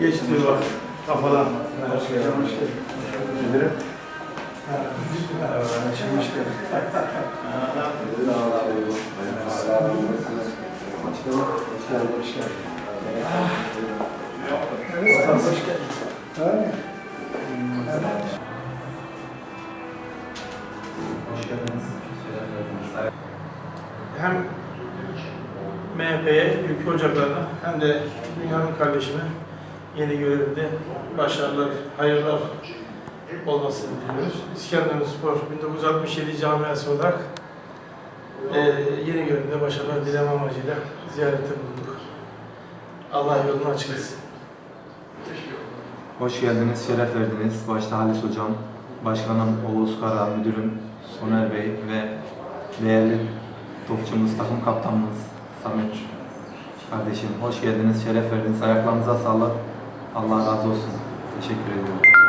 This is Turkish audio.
Geçti bak kafadan. Her şey yanlış hoş geldin. Hem MHP'ye, ülke ocaklarına hem de dünyanın kardeşime yeni görevinde başarılar, hayırlar olmasını diliyoruz. İskenderun Spor 1967 camiası olarak eee, yeni görevinde başarılar dileme amacıyla ziyarette bulunduk. Allah yolunu açık etsin. Hoş geldiniz, şeref verdiniz. Başta Halis Hocam, Başkanım Oğuz Kara, Müdürüm Soner Bey ve değerli topçumuz, takım kaptanımız Samet kardeşim. Hoş geldiniz, şeref verdiniz. Ayaklarınıza sağlık. Allah razı olsun. Teşekkür ediyorum.